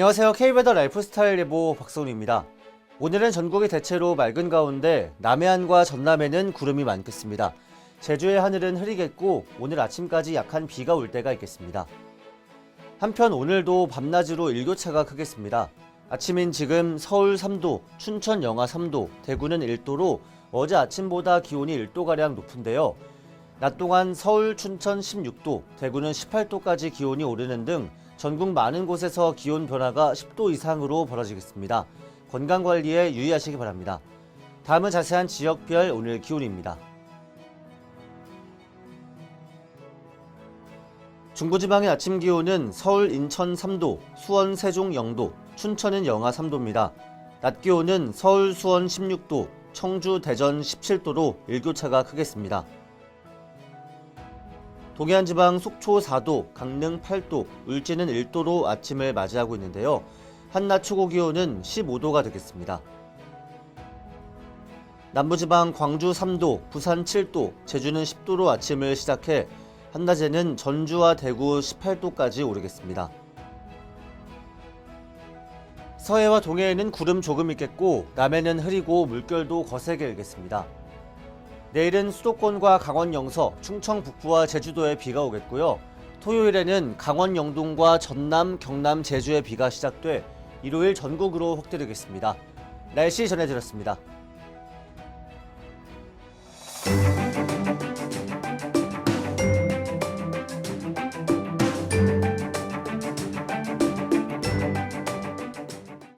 안녕하세요. K베더 라이프스타일 예보 박성훈입니다. 오늘은 전국이 대체로 맑은 가운데 남해안과 전남에는 구름이 많겠습니다. 제주의 하늘은 흐리겠고 오늘 아침까지 약한 비가 올 때가 있겠습니다. 한편 오늘도 밤낮으로 일교차가 크겠습니다. 아침인 지금 서울 3도, 춘천 영하 3도, 대구는 1도로 어제 아침보다 기온이 1도가량 높은데요. 낮 동안 서울, 춘천 16도, 대구는 18도까지 기온이 오르는 등 전국 많은 곳에서 기온 변화가 10도 이상으로 벌어지겠습니다. 건강 관리에 유의하시기 바랍니다. 다음은 자세한 지역별 오늘 기온입니다. 중부지방의 아침 기온은 서울, 인천 3도, 수원, 세종 0도, 춘천은 영하 3도입니다. 낮 기온은 서울, 수원 16도, 청주, 대전 17도로 일교차가 크겠습니다. 동해안 지방 속초 4도, 강릉 8도, 울진은 1도로 아침을 맞이하고 있는데요. 한낮 최고 기온은 15도가 되겠습니다. 남부지방 광주 3도, 부산 7도, 제주는 10도로 아침을 시작해 한낮에는 전주와 대구 18도까지 오르겠습니다. 서해와 동해에는 구름 조금 있겠고 남해는 흐리고 물결도 거세게 일겠습니다. 내일은 수도권과 강원 영서, 충청 북부와 제주도에 비가 오겠고요. 토요일에는 강원 영동과 전남, 경남, 제주에 비가 시작돼 일요일 전국으로 확대되겠습니다. 날씨 전해드렸습니다.